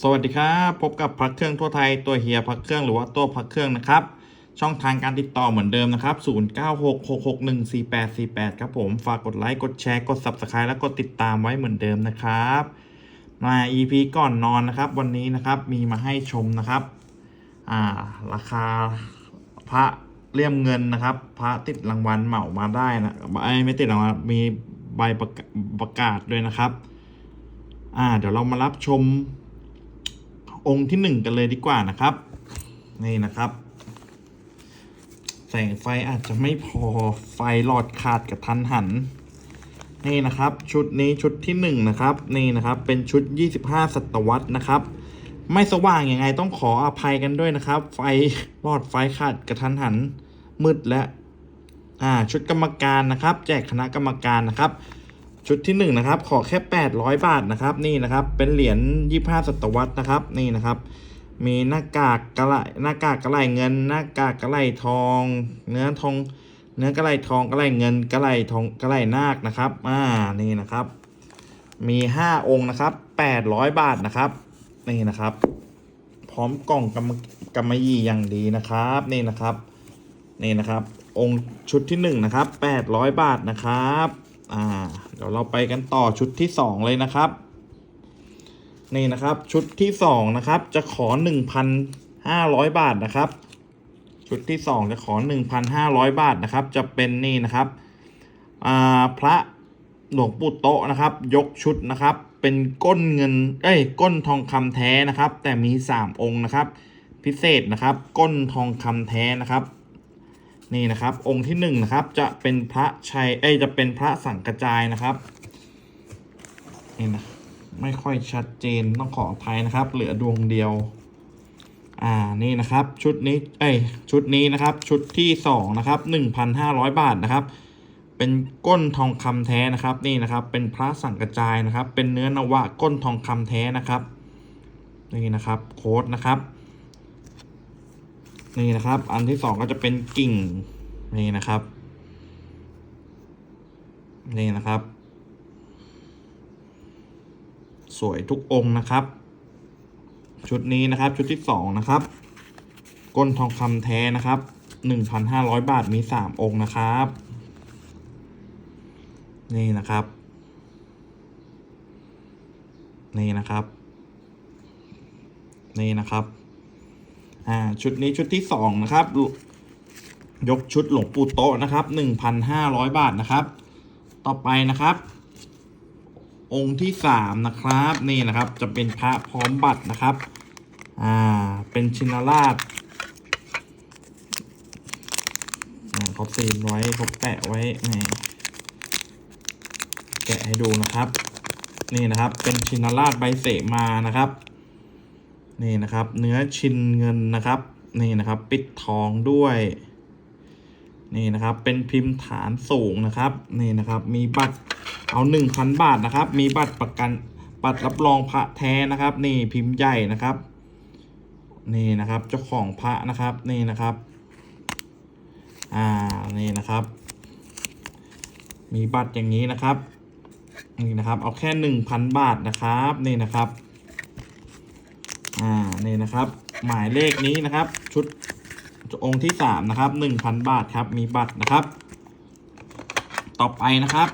สวัสดีครับพบกับพักเครื่องทั่วไทยตัวเฮียพักเครื่องหรือว่าตัวพักเครื่องนะครับ ช่องทางการติดต่อเหมือนเดิมนะครับ 0966614848 ครับผมฝากกดไลค์กดแชร์กด Subscribe และกดติดตามไว้เหมือนเดิมนะครับ มา EP ก่อนนอนนะครับ วันนี้นะครับมีมาให้ชมนะครับอ่าราคาพระเลี่ยมเงินนะครับ พระติดรางวัลเหมามาได้นะไม่ติดรางวัลมีใบประประกาศด้วยนะครับ อ่า เดี๋ยวเรามารับชม องค์ที่หนึ่งกันเลยดีกว่านะครับ นี่นะครับ แสงไฟอาจจะไม่พอไฟหลอดขาดกับทันหัน นี่นะครับ ชุดนี้ชุดที่หนึ่งนะครับ นี่นะครับ เป็นชุด 25 ศตวรรษนะครับ ไม่สว่างยังไงต้องขออภัยกันด้วยนะครับ ไฟหลอดไฟขาดกระทันหันมืดและอ่าชุดกรรมการนะครับ แจกคณะกรรมการนะครับ ชุดที่หนึ่งนะครับขอแค่ 800 บาทนะครับนี่นะครับเป็นเหรียญ25ศตวรรษนะครับนี่นะครับ มีหน้ากากกระไหลหน้ากากกระไหลเงิน หน้ากากกระไหลทอง เนื้อทอง เนื้อกระไหลทองกระไหลเงินกระไหลทองกระไหลนาคนะครับอ่านี่นะครับ มี 5 องค์นะครับ 800 บาทนะครับนี่นะครับ พร้อมกล่องกำกำมะยี่อย่างดีนะครับนี่นะครับนี่นะครับ องค์ชุดที่หนึ่งนะครับ800 บาทนะครับ อ่า เดี๋ยวเราไปกันต่อชุดที่สองเลยนะครับ นี่นะครับชุดที่สองนะครับ จะขอ1,500บาทนะครับ ชุดที่สองจะขอ1,500บาทนะครับ จะเป็นนี่นะครับอ่าพระหลวงปู่โตนะครับ ยกชุดนะครับ เป็นก้นเงินเอ้ยก้นทองคำแท้นะครับ แต่มี3องค์นะครับ พิเศษนะครับ ก้นทองคำแท้นะครับ นี่นะครับ องค์ที่หนึ่งนะครับจะเป็นพระชัยเอ้ยจะเป็นพระสังกระจายนะครับนี่นะไม่ค่อยชัดเจนต้องขออภัยนะครับ เหลือดวงเดียว อ่านี่นะครับ ชุดนี้เอ้ยชุดนี้นะครับ ชุดที่สองนะครับหนึ่งพันห้าร้อยบาทนะครับ เป็นก้นทองคำแท้นะครับนี่นะครับ เป็นพระสังกระจายนะครับ เป็นเนื้อนวะก้นทองคำแท้นะครับนี่นะครับโค้ดนะครับ นี่นะครับ อันที่สองก็จะเป็นกิ่ง นี่นะครับ นี่นะครับ สวยทุกองค์นะครับ ชุดนี้นะครับ ชุดที่สองนะครับ ก้นทองคำแท้นะครับหนึ่งพันห้าร้อยบาทมีสามองค์นะครับ นี่นะครับ นี่นะครับ นี่นะครับ อ่าชุดนี้ชุดที่สองนะครับยกชุดหลวงปู่โตะนะครับหนึ่งพันห้าร้อยบาทนะครับ ต่อไปนะครับ องค์ที่สามนะครับนี่นะครับจะเป็นพระพร้อมบัตรนะครับอ่าเป็นชินราชเขาซีนไว้เขาแปะไว้นี่แกะให้ดูนะครับ นี่นะครับเป็นชินราชใบเสมานะครับ นี่นะครับ เนื้อชินเงินนะครับ นี่นะครับ ปิดทองด้วย นี่นะครับ เป็นพิมพ์ฐานสูงนะครับ นี่นะครับ มีบัตรเอาหนึ่งพันบาทนะครับ มีบัตรประกันบัตรรับรองพระแท้นะครับ นี่พิมพ์ใหญ่นะครับ นี่นะครับ เจ้าของพระนะครับ นี่นะครับ อ่า นี่นะครับ มีบัตรอย่างนี้นะครับ นี่นะครับ เอาแค่หนึ่งพันบาทนะครับ นี่นะครับ นี่นะครับ หมายเลขนี้นะครับ ชุดองค์ที่สามนะครับหนึ่งพันบาทครับ มีบัตรนะครับ ต่อไปนะครับ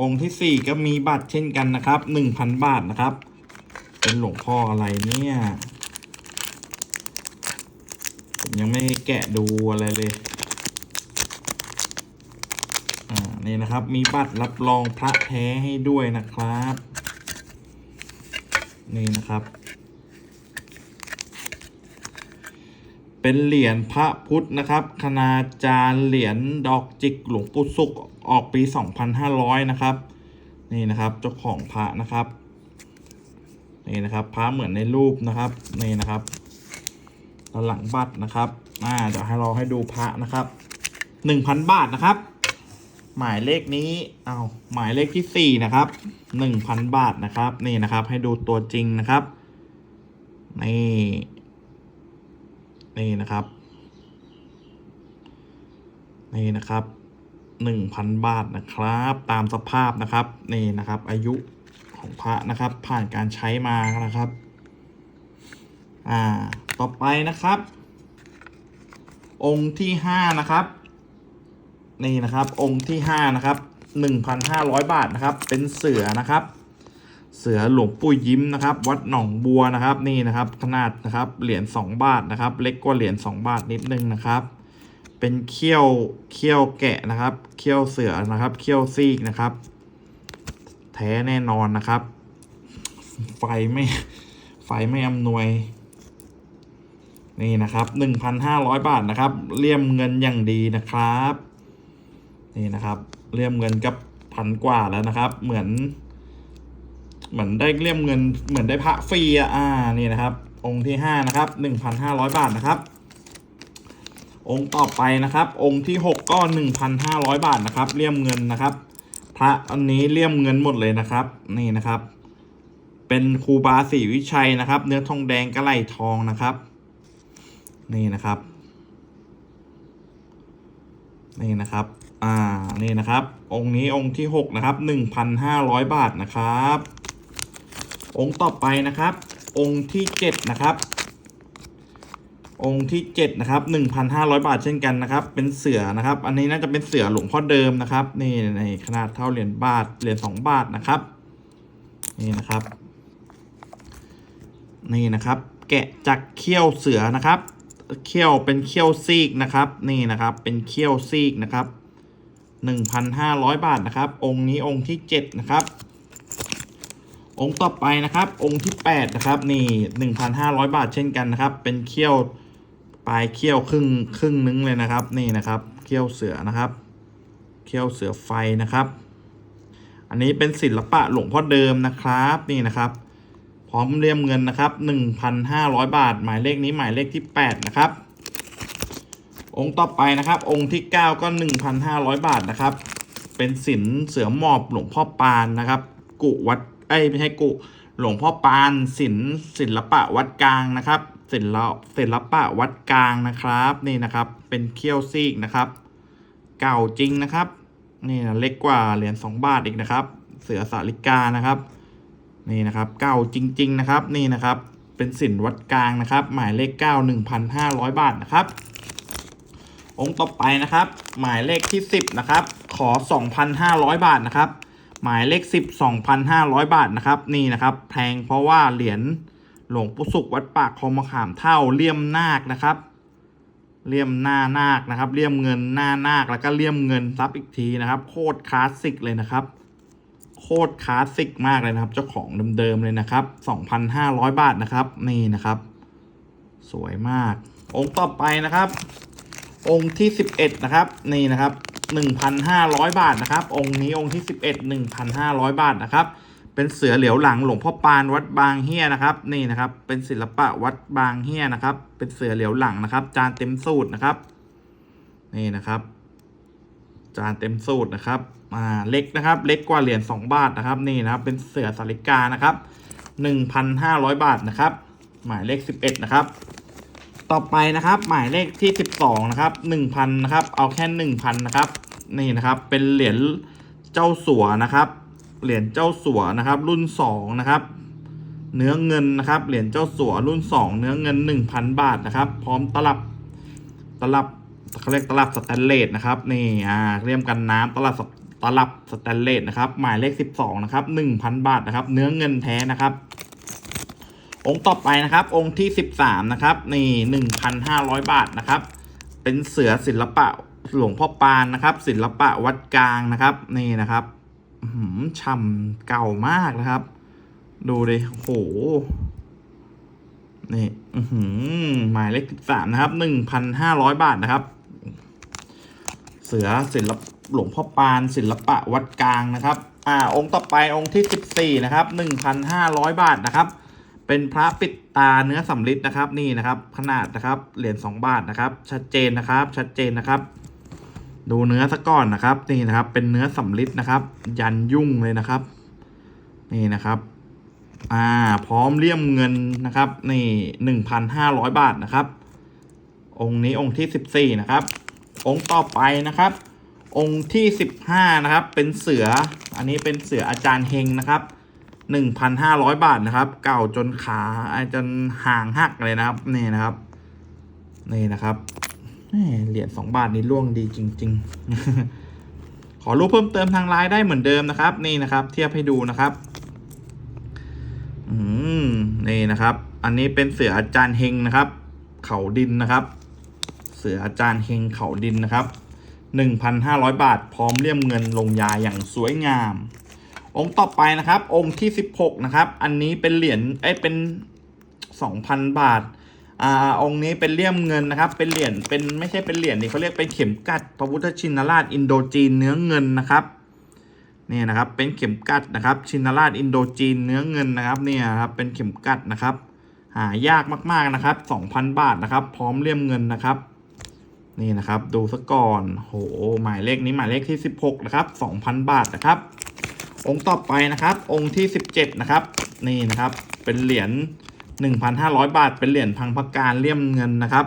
องค์ที่สี่ก็มีบัตรเช่นกันนะครับหนึ่งพันบาทนะครับ เป็นหลวงพ่ออะไรเนี่ยผมยังไม่แกะดูอะไรเลยอ่านี่นะครับ มีบัตรรับรองพระแท้ให้ด้วยนะครับ นี่นะครับ เป็นเหรียญพระพุทธนะครับ คณาจารย์เหรียญดอกจิกหลวงปู่สุขออกปี 2500 นะครับ นี่นะครับเจ้าของพระนะครับ นี่นะครับพระเหมือนในรูปนะครับนี่นะครับด้านหลังบัตรนะครับอ่าเดี๋ยวให้เราให้ดูพระนะครับ 1,000 บาทนะครับ หมายเลขนี้เอาหมายเลขที่สี่นะครับ 1,000 บาทนะครับ นี่นะครับให้ดูตัวจริงนะครับนี่ นี่นะครับ นี่นะครับหนึ่งพันบาทนะครับ ตามสภาพนะครับ นี่นะครับ อายุของพระนะครับ ผ่านการใช้มานะครับ อ่า ต่อไปนะครับ องค์ที่ห้านะครับ นี่นะครับ องค์ที่ห้านะครับหนึ่งพันห้าร้อยบาทนะครับ เป็นเสือนะครับ เสือหลวงปู่ยิ้มนะครับ วัดหนองบัวนะครับนี่นะครับ ขนาดนะครับเหรียญสองบาทนะครับ เล็กกว่าเหรียญสองบาทนิดนึงนะครับ เป็นเขี้ยวเขี้ยวแกะนะครับเขี้ยวเสือนะครับเขี้ยวซีกนะครับ แท้แน่นอนนะครับ ไฟไม่ไฟไม่อำนวยนี่นะครับหนึ่งพันห้าร้อยบาทนะครับเลี่ยมเงินอย่างดีนะครับ นี่นะครับเลี่ยมเงินกับพันกว่าแล้วนะครับ เหมือน เหมือนได้เลี่ยมเงินเหมือนได้พระฟรีอะอ่านี่นะครับ องค์ที่ห้านะครับหนึ่งพันห้าร้อยบาทนะครับ องค์ต่อไปนะครับ องค์ที่หกก็หนึ่งพันห้าร้อยบาทนะครับเลี่ยมเงินนะครับ พระอันนี้เลี่ยมเงินหมดเลยนะครับ นี่นะครับ เป็นครูบาศรีวิชัยนะครับ เนื้อทองแดงกระไหลทองนะครับ นี่นะครับ นี่นะครับอ่า นี่นะครับ องค์นี้องค์ที่หกนะครับหนึ่งพันห้าร้อยบาทนะครับ องค์ต่อไปนะครับ องค์ที่เจ็ดนะครับ องค์ที่เจ็ดนะครับหนึ่งพันห้าร้อยบาทเช่นกันนะครับ เป็นเสือนะครับ อันนี้น่าจะเป็นเสือหลวงพ่อเดิมนะครับ นี่ในขนาดเท่าเหรียญบาทเหรียญสองบาทนะครับ นี่นะครับ นี่นะครับ แกะจากเขี้ยวเสือนะครับเขี้ยวเป็นเขี้ยวซีกนะครับ นี่นะครับ เป็นเขี้ยวซีกนะครับหนึ่งพันห้าร้อยบาทนะครับ องค์นี้องค์ที่เจ็ดนะครับ องค์ต่อไปนะครับ องค์ที่แปดนะครับนี่หนึ่งพันห้าร้อยบาทเช่นกันนะครับ เป็นเขี้ยวปลายเขี้ยวครึ่งครึ่งนึงเลยนะครับ นี่นะครับเขี้ยวเสือนะครับ เขี้ยวเสือไฟนะครับ อันนี้เป็นศิลปะหลวงพ่อเดิมนะครับนี่นะครับ พร้อมเรียมเงินนะครับ 1,500 บาท หมายเลขนี้หมายเลขที่ 8 นะครับ องค์ต่อไปนะครับ องค์ที่ 9 ก็ 1,500 บาทนะครับ เป็นศิลเสือหมอบหลวงพ่อปานนะครับ กุวัด เอ้ยไม่ใช่กุ หลวงพ่อปานศิลศิลปะวัดกลางนะครับศิลปศิลปะวัดกลางนะครับนี่นะครับ เป็นเขี้ยวซีกนะครับ เก่าจริงนะครับนี่นะเล็กกว่าเหรียญ2บาทอีกนะครับ เสือสาลิกานะครับ นี่นะครับ เก้าจริง ๆนะครับ นี่นะครับ เป็นสินวัดกลางนะครับ หมายเลขเก้าหนึ่งพันห้าร้อยบาทนะครับ องค์ต่อไปนะครับ หมายเลขที่สิบนะครับ ขอสองพันห้าร้อยบาทนะครับ หมายเลขสิบสองพันห้าร้อยบาทนะครับนี่นะครับแพงเพราะว่าเหรียญหลวงปู่สุขวัดปากคลองมะขามเท่าเลี่ยมนาคนะครับเลี่ยมหน้านาคนะครับเลี่ยมเงินหน้านาคแล้วก็เลี่ยมเงินซับอีกทีนะครับ โคตรคลาสสิกเลยนะครับ โคตรคลาสสิกมากเลยนะครับ เจ้าของเดิมๆเลยนะครับ 2,500 บาทนะครับ นี่นะครับ สวยมาก องค์ต่อไปนะครับ องค์ที่ 11 นะครับ นี่นะครับ 1,500 บาทนะครับ องค์นี้องค์ที่ 11 1,500 บาทนะครับ เป็นเสือเหลียวหลังหลวงพ่อปานวัดบางเฮียนะครับ นี่นะครับ เป็นศิลปะวัดบางเฮียนะครับ เป็นเสือเหลียวหลังนะครับ จานเต็มสูตรนะครับ นี่นะครับ จานเต็มสูตรนะครับอ่าเล็กนะครับ เล็กกว่าเหรียญ2บาทนะครับ นี่นะครับ เป็นเสือสาริกานะครับ 1,500 บาทนะครับ หมายเลข 11 นะครับ ต่อไปนะครับ หมายเลขที่ 12 นะครับ 1,000 นะครับ เอาแค่ 1,000 นะครับ นี่นะครับ เป็นเหรียญเจ้าสัวนะครับ เหรียญเจ้าสัวนะครับ รุ่น 2 นะครับ เนื้อเงินนะครับ เหรียญเจ้าสัวรุ่น 2 เนื้อเงิน 1,000 บาทนะครับ พร้อมตลับตลับเขาเรียกตลับสแตนเลสนะครับ นี่อ่าเรียมกันน้ำตลับสตลับสแตนเลสนะครับ หมายเลข 12 นะครับ 1,000 บาทนะครับ เนื้อเงินแท้นะครับ องค์ต่อไปนะครับ องค์ที่ 13 นะครับ นี่ 1,500 บาทนะครับ เป็นเสือศิลปะหลวงพ่อปานนะครับ ศิลปะวัดกลางนะครับ นี่นะครับอื้อหือช่ำเก่ามากนะครับ ดูดิโอ้โหนี่อือหือหมายเลขสามนะครับหนึ่งพันห้าร้อยบาทนะครับ เสือศิลปหลวงพ่อปานศิลปะวัดกลางนะครับ อ่า องค์ต่อไปองค์ที่สิบสี่นะครับหนึ่งพันห้าร้อยบาทนะครับ เป็นพระปิดตาเนื้อสำริดนะครับนี่นะครับขนาดนะครับเหรียญสองบาทนะครับ ชัดเจนนะครับ ชัดเจนนะครับ ดูเนื้อซะก่อนนะครับ นี่นะครับ เป็นเนื้อสำริดนะครับ ยันยุ่งเลยนะครับ นี่นะครับอ่าพร้อมเลี่ยมเงินนะครับ นี่หนึ่งพันห้าร้อยบาทนะครับ องค์นี้องค์ที่สิบสี่นะครับ องค์ต่อไปนะครับ องค์ที่สิบห้านะครับ เป็นเสืออันนี้เป็นเสืออาจารย์เฮงนะครับ หนึ่งพันห้าร้อยบาทนะครับ เก่าจนขาจนห่างหักเลยนะครับ นี่นะครับ นี่นะครับเหรียญสองบาทนี้ล่วงดีจริง ๆ ขอรูปเพิ่มเติมทางไลน์ได้เหมือนเดิมนะครับ นี่นะครับ เทียบให้ดูนะครับ อืมนี่นะครับ อันนี้เป็นเสืออาจารย์เฮงนะครับ เขาดินนะครับ เสืออาจารย์เฮงเขาดินนะครับหนึ่งพันห้าร้อยบาท พร้อมเลี่ยมเงินลงยาอย่างสวยงาม องค์ต่อไปนะครับ องค์ที่สิบหกนะครับ อันนี้เป็นเหรียญเอ้เป็นสองพันบาทอ่าองค์นี้เป็นเลี่ยมเงินนะครับ เป็นเหรียญเป็นไม่ใช่เป็นเหรียญนี่เขาเรียกเป็นเข็มกัดพระพุทธชินราชอินโดจีนเนื้อเงินนะครับนี่นะครับเป็นเข็มกัดนะครับ ชินราชอินโดจีนเนื้อเงินนะครับเนี่ยครับเป็นเข็มกัดนะครับ หายากมากๆนะครับสองพันบาทนะครับ พร้อมเลี่ยมเงินนะครับ นี่นะครับ ดูซะก่อนโหหมายเลขนี้หมายเลขที่สิบหกนะครับสองพันบาทนะครับ องค์ต่อไปนะครับ องค์ที่สิบเจ็ดนะครับ นี่นะครับ เป็นเหรียญหนึ่งพันห้าร้อยบาท เป็นเหรียญพังพการเลี่ยมเงินนะครับ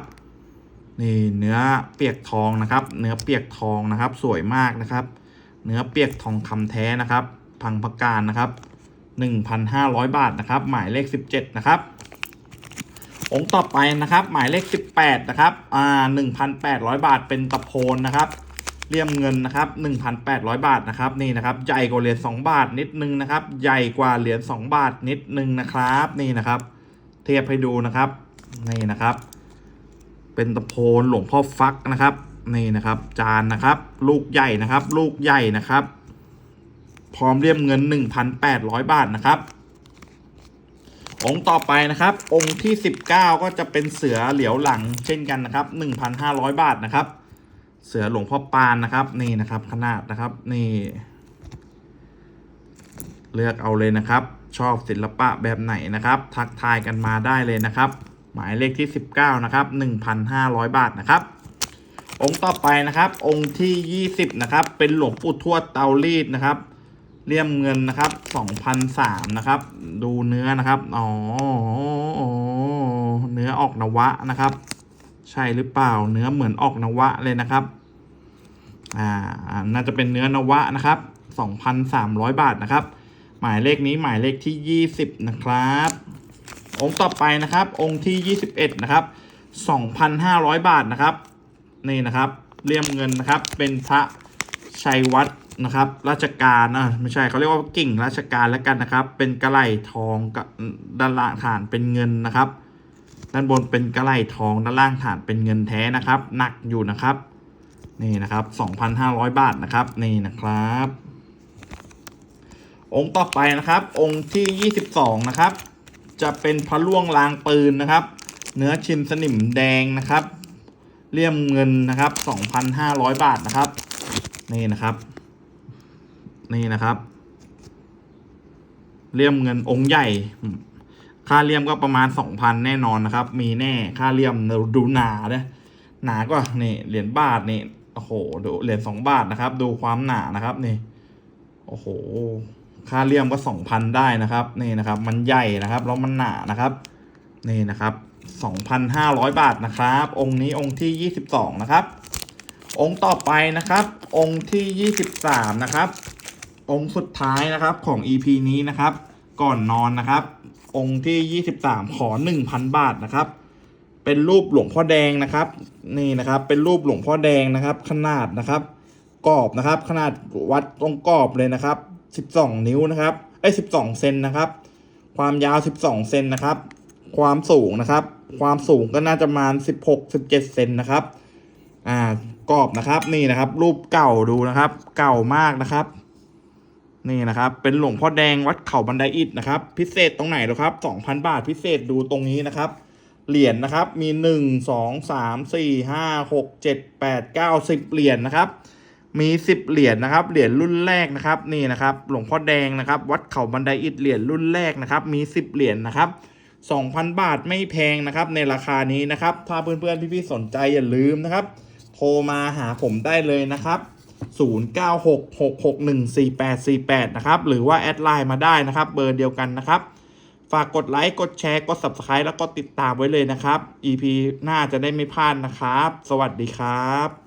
นี่เนื้อเปียกทองนะครับ เนื้อเปียกทองนะครับ สวยมากนะครับ เนื้อเปียกทองคำแท้นะครับ พังพการนะครับหนึ่งพันห้าร้อยบาทนะครับ หมายเลขสิบเจ็ดนะครับ องค์ต่อไปนะครับ หมายเลขสิบแปดนะครับ อ่าหนึ่งพันแปดร้อยบาทเป็นตะโพนนะครับ เลี่ยมเงินนะครับหนึ่งพันแปดร้อยบาทนะครับนี่นะครับใหญ่กว่าเหรียญสองบาทนิดนึงนะครับ ใหญ่กว่าเหรียญสองบาทนิดนึงนะครับ นี่นะครับ เทียบให้ดูนะครับนี่นะครับ เป็นตะโพนหลวงพ่อฟักนะครับนี่นะครับ จานนะครับ ลูกใหญ่นะครับ ลูกใหญ่นะครับ พร้อมเลี่ยมเงิน 1,800 บาทนะครับ องค์ต่อไปนะครับ องค์ที่ 19 ก็จะเป็นเสือเหลียวหลังเช่นกันนะครับ 1,500 บาทนะครับ เสือหลวงพ่อปานนะครับ นี่นะครับขนาดนะครับนี่ เลือกเอาเลยนะครับ ชอบศิลปะแบบไหนนะครับ ทักทายกันมาได้เลยนะครับ หมายเลขที่ 19นะครับ1,500 บาทนะครับ องค์ต่อไปนะครับ องค์ที่ 20นะครับเป็นหลวงปู่ทวดเตารีดนะครับเลี่ยมเงินนะครับ2,003นะครับ ดูเนื้อนะครับ อ๋อ เนื้อออกนวะนะครับ ใช่หรือเปล่าเนื้อเหมือนออกนวะเลยนะครับอ่าน่าจะเป็นเนื้อนวะนะครับ 2,300 บาทนะครับ หมายเลขนี้หมายเลขที่ 20 นะครับ องค์ต่อไปนะครับ องค์ที่ 21 นะครับ 2,500 บาทนะครับ นี่นะครับเลี่ยมเงินนะครับ เป็นพระชัยวัฒน์นะครับ ราชการอะไม่ใช่เขาเรียกว่ากิ่งราชการแล้วกันนะครับ เป็นกระไหลทองกับด้านล่างฐานเป็นเงินนะครับ ด้านบนเป็นกระไหลทองด้านล่างฐานเป็นเงินแท้นะครับ หนักอยู่นะครับ นี่นะครับ 2,500 บาทนะครับ นี่นะครับ องค์ต่อไปนะครับ องค์ที่ 22 นะครับ จะเป็นพระล่วงลางปืนนะครับ เนื้อชินสนิมแดงนะครับเลี่ยมเงินนะครับ 2,500 บาทนะครับ นี่นะครับ นี่นะครับ เลี่ยมเงินองค์ใหญ่ ค่าเลี่ยมก็ประมาณ 2,000 แน่นอนนะครับ มีแน่ค่าเลี่ยมดูหนาเนี่ยหนาก็นี่เหรียญบาทนี่โอ้โหดูเหรียญสองบาทนะครับ ดูความหนานะครับนี่โอ้โหค่าเลี่ยมก็สองพันได้นะครับนี่นะครับ มันใหญ่นะครับแล้วมันหนานะครับนี่นะครับสองพันห้าร้อยบาทนะครับ องค์นี้องค์ที่ยี่สิบสองนะครับ องค์ต่อไปนะครับ องค์ที่ยี่สิบสามนะครับ องค์สุดท้ายนะครับของ EP นี้นะครับ ก่อนนอนนะครับ องค์ที่ยี่สิบสามขอหนึ่งพันบาทนะครับ เป็นรูปหลวงพ่อแดงนะครับ นี่นะครับ เป็นรูปหลวงพ่อแดงนะครับ ขนาดนะครับกรอบนะครับ ขนาดวัดตรงกรอบเลยนะครับ 12 นิ้วนะครับไอ้ย12 เซนนะครับ ความยาว 12 เซนนะครับ ความสูงนะครับ ความสูงก็น่าจะประมาณ 16 17 เซนนะครับ อ่ากรอบนะครับ นี่นะครับ รูปเก่าดูนะครับ เก่ามากนะครับ นี่นะครับ เป็นหลวงพ่อแดงวัดเขาบันไดอิฐนะครับ พิเศษตรงไหนหรอครับ2,000บาทพิเศษดูตรงนี้นะครับ เหรียญนะครับมี1 2 3 4 5 6 7 8 9 10เหรียญนะครับ มี10เหรียญนะครับ เหรียญรุ่นแรกนะครับ นี่นะครับ หลวงพ่อแดงนะครับ วัดเขาบันไดอิฐเหรียญรุ่นแรกนะครับ มี10เหรียญนะครับ2,000บาทไม่แพงนะครับ ในราคานี้นะครับ ถ้าเพื่อนๆพี่ๆสนใจอย่าลืมนะครับ โทรมาหาผมได้เลยนะครับ 0966614848 นะครับ หรือว่าแอดไลน์มาได้นะครับ เบอร์เดียวกันนะครับ ฝากกดไลค์ กดแชร์ กด Subscribe แล้วก็ติดตามไว้เลยนะครับ EP หน้าจะได้ไม่พลาดนะครับ สวัสดีครับ